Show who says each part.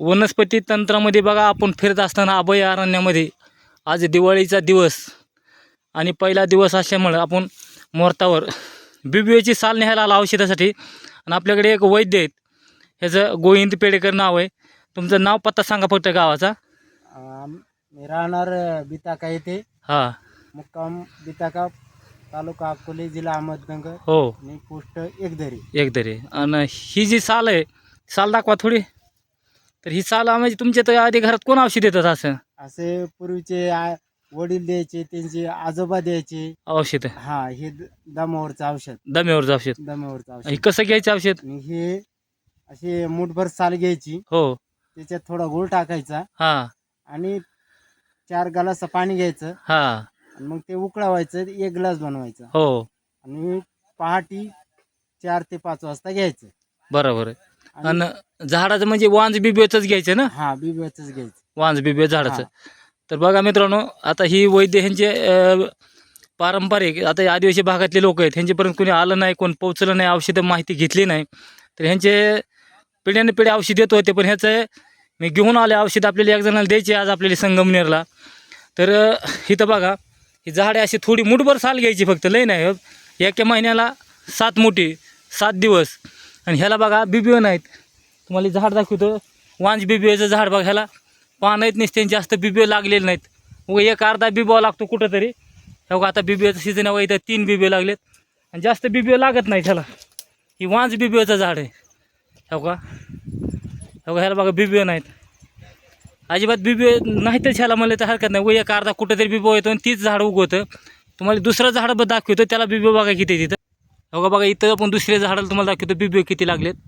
Speaker 1: वनस्पती तंत्रामध्ये बघा आपण फिरत असताना अभयारण्यामध्ये आज दिवाळीचा दिवस. आणि पहिला दिवस असल्यामुळं आपण मुहूर्तावर बिबिओची साल न्यायला आला औषधासाठी आणि आपल्याकडे एक वैद्य आहेत. ह्याचं गोविंद पेडेकर नाव आहे. तुमचं नाव पत्ता सांगा फक्त गावाचा.
Speaker 2: मी राहणार बिताका येथे.
Speaker 1: हां.
Speaker 2: मुक्काम बिताका तालुका अकोले जिल्हा अहमदनगर.
Speaker 1: हो.
Speaker 2: आणि पोस्ट एकदरी
Speaker 1: एकदरी आणि ही जी साल आहे साल दाखवा थोडी. तर ही साल म्हणजे तुमच्या तर आधी घरात कोण औषध देतात असं?
Speaker 2: असे पूर्वीचे आ- वडील द्यायचे त्यांचे आजोबा द्यायचे.
Speaker 1: औषध.
Speaker 2: हा हे द- दमावरचं औषध.
Speaker 1: दम्यावरचं औषध.
Speaker 2: दमावरचं
Speaker 1: हे
Speaker 2: औषध
Speaker 1: कसं घ्यायचं औषध?
Speaker 2: आणि हे असे मुठभर साल घ्यायची.
Speaker 1: हो.
Speaker 2: त्याच्यात थोडा गुळ टाकायचा.
Speaker 1: हां.
Speaker 2: आणि चार ग्लास पाणी घ्यायचं.
Speaker 1: हां.
Speaker 2: आणि मग ते उकळवायचं एक ग्लास बनवायचा.
Speaker 1: हो.
Speaker 2: आणि पहाटी चार ते पाच वाजता घ्यायचं.
Speaker 1: बरोबर. आहे
Speaker 2: आणि
Speaker 1: झाडाचं म्हणजे वांज बिबिओचंच घ्यायचं ना?
Speaker 2: हा बिब्याचंच घ्यायचं.
Speaker 1: वांज बिबिओ झाडाचं. तर बघा मित्रांनो आता ही वैद्य ह्यांचे अं, पारंपरिक आता आदिवासी भागातले लोक आहेत ह्यांच्यापर्यंत कोणी आलं नाही कोण पोचलं नाही औषधं माहिती घेतली नाही. तर ह्यांचे पिढ्याने पिढ्या औषध देत होते पण ह्याचं मी घेऊन आले औषध आपल्याला एक जणाला द्यायचे आज आपल्याला संगमनेरला. तर अं, इथं बघा ही झाडे अशी थोडी मुठभर साल घ्यायची फक्त लई नाही हो. एका महिन्याला सात मोठी सात दिवस. आणि ह्याला बघा बिबिओ नाहीत. तुम्हाला झाड दाखवतो. वांज बिबिओचं झाड बघा ह्याला. पानं आहेत नसते जास्त बिबिओ लागलेले नाहीत. मग एक अर्धा बिबिओ लागतो कुठंतरी. हे बघा आता बिबिओचं सीझन आहे इथं तीन बिबिओ लागलेत. आणि जास्त बिबिओ लागत नाही ह्याला. ही वांज बिबिओचं झाड आहे. हे बघा. हे बघा ह्याला बघा बिबिओ नाहीत. अजिबात बिबिओ नाहीतच ह्याला म्हणलं तर हरकत नाही. व एक अर्धा कुठंतरी बिबिओ येतो आणि तीच झाड उगवतं. तुम्हाला दुसरं झाड दाखवतो त्याला बिबिओ बघा किती तिथं. बघा बघा इथं आपण दुसऱ्या झाडाला तुम्हाला दाखवतो. बी किती लागलेत?